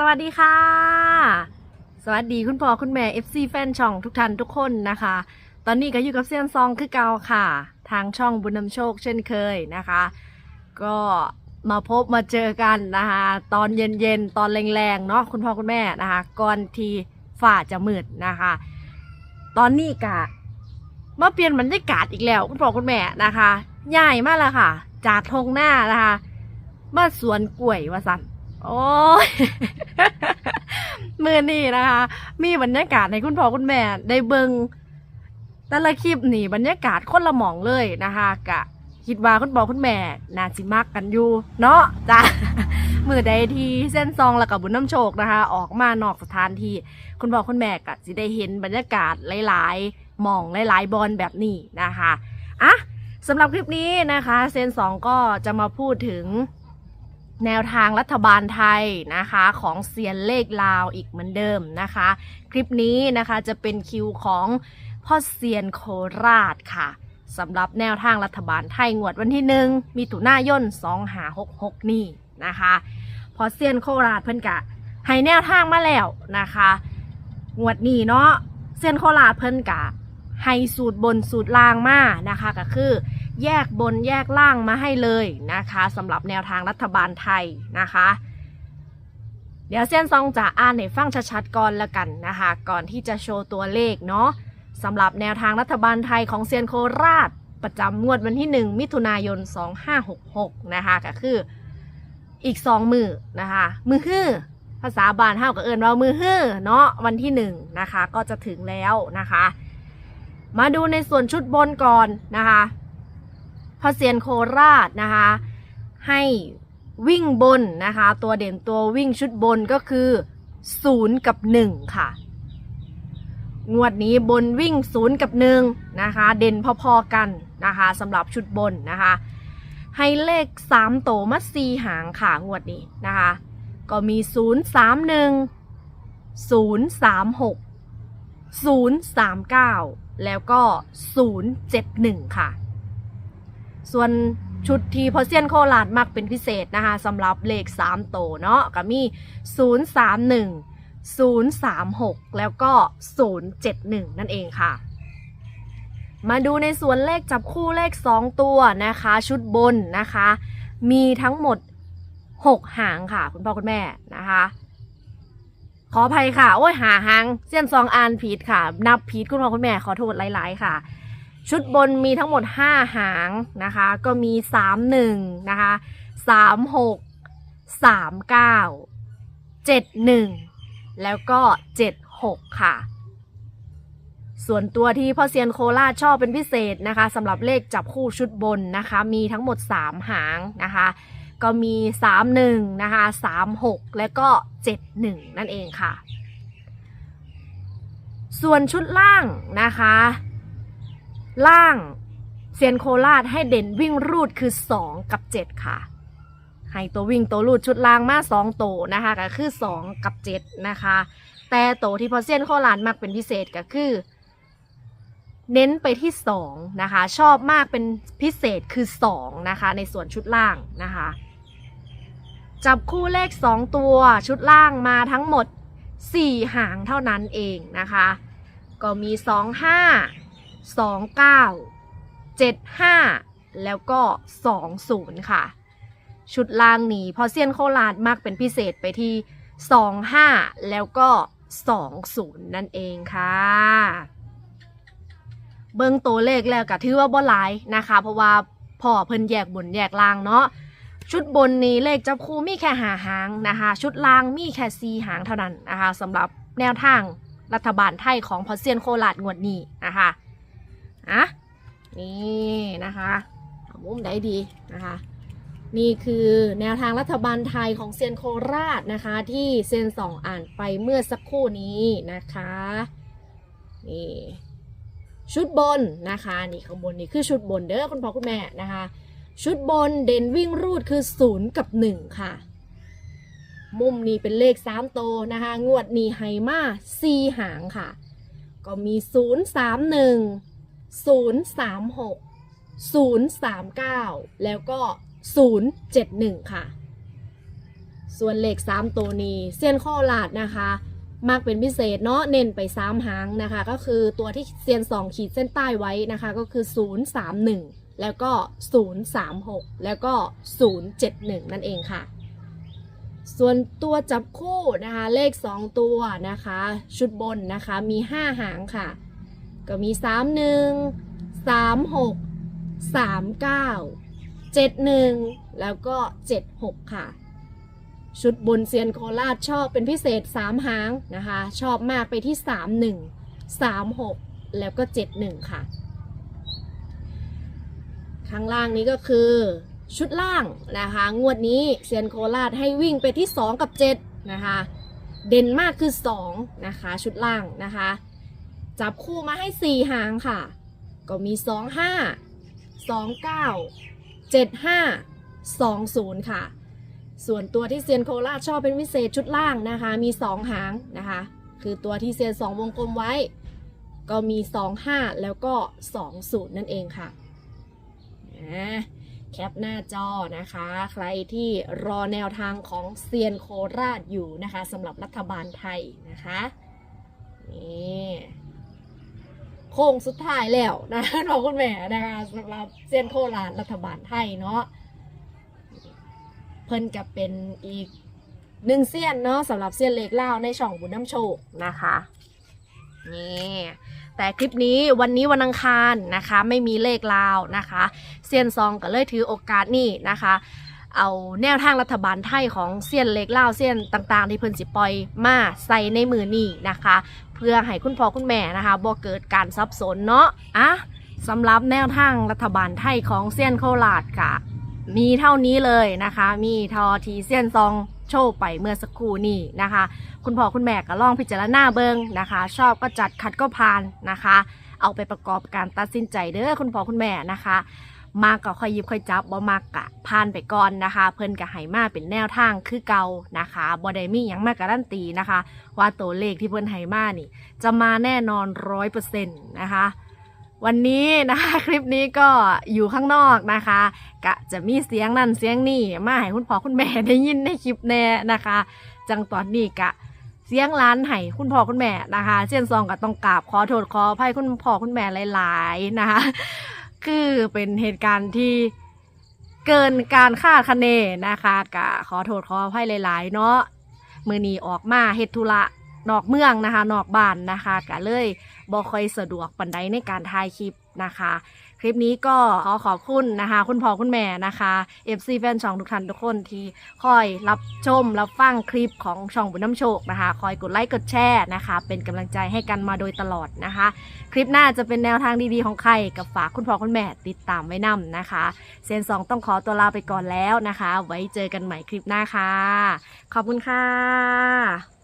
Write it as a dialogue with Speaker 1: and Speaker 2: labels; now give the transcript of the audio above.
Speaker 1: สวัสดีค่ะ สวัสดีคุณพ่อคุณแม่ FC แฟนช่องทุกท่านทุกคนนะคะ ตอนนี้ก็อยู่กับเซียนซองคือเก่าค่ะ ทางช่องบุญนำโชคเช่นเคยนะคะ ก็มาพบมาเจอกันนะคะ ตอนเย็นๆ ตอนแรงๆ เนาะคุณพ่อคุณแม่นะคะ ก่อนที่ฝ่าจะมืดนะคะ ตอนนี้กะมาเปลี่ยนบรรยากาศอีกแล้วคุณพ่อคุณแม่นะคะย้ายมากแล้วค่ะ จากทงหน้านะคะ มาสวนกล้วยว่าสัน โอ้ยมือนี่นะคะ มีบรรยากาศให้คุณพ่อคุณแม่ได้เบิงแต่ละคลิปนี่บรรยากาศคนละหมองเลยนะคะกะคิดว่าคุณพ่อคุณแม่น่าสิมักกันอยู่เนาะจ้ะมือใดที่เส้นซองแล้วกับบุญน้ำโชคนะคะ ออกมานอกสถานที่คุณพ่อคุณแม่ก็สิได้เห็นบรรยากาศหลายๆหมองหลายๆบอลแบบนี้นะคะอะสำหรับคลิปนี้นะคะ เซนสองก็จะมาพูดถึง แนวทางรัฐบาลไทยนะคะของเซียนเลขลาวอีกเหมือนเดิมนะคะ คลิปนี้นะคะจะเป็นคิวของพ่อเซียนโคราชค่ะสำหรับแนวทางรัฐบาลไทยงวดวันที่หนึ่งมีถุนายน2หา66 นี่นะคะพอเซียนโคราชเพิ่นกะให้แนวทางมาแล้วนะคะงวดนี้เนาะเซียนโคราชเพิ่นกะให้สูตรบนสูตรล่างมานะคะก็คือ แยกบนแยกล่างมาให้เลยนะคะสำหรับแนวทางรัฐบาลไทยนะคะ เดี๋ยวเส้นซองจะอ่านให้ฟังชัดๆก่อนละกันนะคะ ก่อนที่จะโชว์ตัวเลขเนาะสำหรับแนวทางรัฐบาลไทยของเซียนโคราชประจำงวดวันที่ 1 มิถุนายน 2566 นะคะก็คืออีก 2 มือนะคะ มือฮื้อภาษาบาลเท่ากับเอิญว่ามือฮื้อเนาะวันที่ 1 นะคะ ก็จะถึงแล้วนะคะ มาดูในส่วนชุดบนก่อนนะคะ พระเซียนโคราชนะคะ ให้วิ่งบนนะคะ ตัวเด่นตัววิ่งชุดบนก็คือ 0 กับ 1 ค่ะ งวดนี้บนวิ่ง 0 กับ 1 นะคะ เด่นพอๆกันนะคะสำหรับชุดบนนะคะ ให้เลข 3 โตมา4หางค่ะ งวดนี้นะคะ ก็มี 0 3 1 0 3 6 0 3 9 แล้วก็ 0 7 1 ค่ะ ส่วนชุดที่พอเซียนโคราชมักเป็นพิเศษนะคะสำหรับเลข3โตวเนาะก็มี 031 036 แล้วก็ 071 นั่นเองค่ะ มาดูในส่วนเลขจับคู่เลข 2 ตัวนะคะ ชุดบนนะคะ มีทั้งหมด 6 หางค่ะ คุณพ่อคุณแม่นะคะ ขออภัยค่ะ โอ้ยหาหางเส้นซองอ่านผิดค่ะ นับผิดคุณพ่อคุณแม่ขอโทษหลาย ๆ ค่ะ ชุดบนมีทั้งหมด 5 หางนะคะ ก็มี 3 1 นะคะ 3 6 3 9 7 1 แล้วก็ 7 6 ค่ะ ส่วนตัวที่พ่อเซียนโคราชชอบเป็นพิเศษนะคะสำหรับเลขจับคู่ชุดบนนะคะ มีทั้งหมด 3 หางนะคะ ก็มี 3 1 นะคะ 3 6 และก็ 7 1 นั่นเองค่ะ ส่วนชุดล่างนะคะ ล่างเซียนโคราชให้เด่นวิ่งรูดคือ 2 กับ 7 ค่ะ ให้ตัววิ่งตัวรูดชุดล่างมา2โตวนะคะก็คือ 2 กับ 7 นะคะ แต่โตวที่พอเซียนโคราชมักเป็นพิเศษก็คือ เน้นไปที่ 2 นะคะ ชอบมากเป็นพิเศษคือ 2 นะคะ ในส่วนชุดล่างนะคะ จับคู่เลข 2 ตัวชุดล่างมาทั้งหมด 4 หางเท่านั้นเองนะคะ ก็มี 2 5 2 9 7 5 แล้วก็ 2 0 ค่ะ ชุดล่างนี้พอเซียนโคราชมากเป็นพิเศษไปที่ 2 5 แล้วก็ 2 0 นั่นเองค่ะ เบิ่งตัวเลขแล้วก็ถือว่าบ่หลายนะคะ เพราะว่าพ่อเพิ่นแยกบนแยกล่างเนาะชุดบนนี้เลขจับคู่มีแค่หาหางนะคะ ชุดล่างมีแค่ซีหางเท่านั้นนะคะสำหรับแนวทางรัฐบาลไทยของพอเซียนโคราชงวดนี้นะคะ อะนี่นะคะมุมไหนดีนะคะนี่คือแนวทางรัฐบาลไทยของเซียนโคราชนะคะ ที่เซนสองอ่านไปเมื่อสักครู่นี้นะคะนี่ชุดบนนะคะนี่ข้างบนนี่คือชุดบนเด้อคุณพ่อคุณแม่นะคะ ชุดบนเด่นวิ่งรูดคือ0กับ1 ค่ะ มุมนี้เป็นเลข3โตนะคะ งวดนี้ไฮมา4หางค่ะ ก็มี 0 3 1 0 3 6 0 3 9 แล้วก็ 0 7 1 ค่ะ ส่วนเลข3ตัวนี้เซียนข้อลาดนะคะ มากเป็นพิเศษเนาะเน้นไป 3 หางนะคะ ก็คือตัวที่เซียน 2 ขีดเส้นใต้ไว้นะคะ ก็คือ 031 แล้วก็ 036 แล้วก็ 071 นั่นเองค่ะส่วนตัวจับคู่นะคะเลข 2 ตัวนะคะ ชุดบนนะคะมี 5 หางค่ะ ก็มี 31 36 39 71 แล้วก็ 76 ค่ะ ชุดบนเซียนโคราชชอบเป็นพิเศษ 3 หางนะคะ ชอบมากไปที่ 31 36 แล้วก็ 71 ค่ะ ข้างล่างนี้ก็คือชุดล่างนะคะ งวดนี้เซียนโคราชให้วิ่งไปที่ 2 กับ 7 นะคะ เด่นมากคือ 2 นะคะ ชุดล่างนะคะ จับคู่มาให้ 4 หางค่ะ ก็มี 2 5 2 9 7 5 2 0 ค่ะ ส่วนตัวที่เซียนโคราชชอบเป็นพิเศษชุดล่างนะคะ มี 2 หางนะคะ คือตัวที่เซียน 2 วงกลมไว้ ก็มี 2 5 แล้วก็ 2 0 นั่นเองค่ะแคปหน้าจอนะคะ ใครที่รอแนวทางของเซียนโคราชอยู่นะคะสำหรับรัฐบาลไทยนะคะนี่ ค้งสุดท้ายแล้วนะน้องคุณแม่นะคะสำหรับเซียนโคราชรัฐบาลไทยเนาะเพิ่นกับเป็นอีกหนึ่งเซียนเนาะสำหรับเซียนเล็กเล่าในช่องบุญน้ำโชคนะคะนี่แต่คลิปนี้วันนี้วันอังคารนะคะ ไม่มีเลขลาวนะคะ เซียนซองก็เลยถือโอกาสนี่นะคะ เอาแนวทางรัฐบาลไทยของเซียนเล็กเล่าเซียนต่างๆ ที่เพิ่นสิปล่อยมาใส่ในมือนี่นะคะ เพื่อให้คุณพ่อคุณแม่นะคะบ่เกิดการสับสนเนาะอะสำหรับแนวทางรัฐบาลไทยของเซียนโคราชกะมีเท่านี้เลยนะคะ มีทอทีเซียนซองโชว์ไปเมื่อสักครู่นี้นะคะ คุณพ่อคุณแม่ก็ลองพิจารณาเบิงนะคะ ชอบก็จัดขัดก็ผ่านนะคะ เอาไปประกอบการตัดสินใจเด้อคุณพ่อคุณแม่นะคะ มากก็ค่อยยิบค่อยจับบ่มากกะผ่านไปก่อนนะคะ เพิ่นก็ให้มาเป็นแนวทางคือเก่านะคะบ่ได้มีหยังมากการันตีนะคะ ว่าตัวเลขที่เพิ่นให้มานี่ จะมาแน่นอนร้อยเปอร์เซ็นต์นะคะวันนี้นะคะคลิปนี้ก็อยู่ข้างนอกนะคะกะจะมีเสียงนั่นเสียงนี่มาให้คุณพ่อคุณแม่ได้ยินในคลิปแน่นะคะ จังตอนนี้กะเสียงร้านให้คุณพ่อคุณแม่นะคะ เช่นซองก็ต้องกราบขอโทษขออภัยคุณพ่อคุณแม่หลาย ๆ นะคะ คือเป็นเหตุการณ์ที่เกินการคาดคะเนนะคะกะขอโทษขออภัยหลาย ๆ เนาะมือนีออกมาเฮ็ดธุระนอกเมืองนะคะนอกบ้านนะคะกะเลยบ่ค่อยสะดวกปันใดในการถ่ายคลิปนะคะ คลิปนี้ก็ขอขอบคุณนะคะ คุณพ่อคุณแม่นะคะ FC แฟนช่องทุกท่านทุกคนที่คอยรับชมรับฟังคลิปของช่องบุญน้ำโชคนะคะ คอยกดไลค์กดแชร์นะคะ เป็นกำลังใจให้กันมาโดยตลอดนะคะ คลิปหน้าจะเป็นแนวทางดีๆของใครกับฝากคุณพ่อคุณแม่ติดตามไว้นำนะคะเซนสองต้องขอตัวลาไปก่อนแล้วนะคะ ไว้เจอกันใหม่คลิปหน้าค่ะ ขอบคุณค่ะ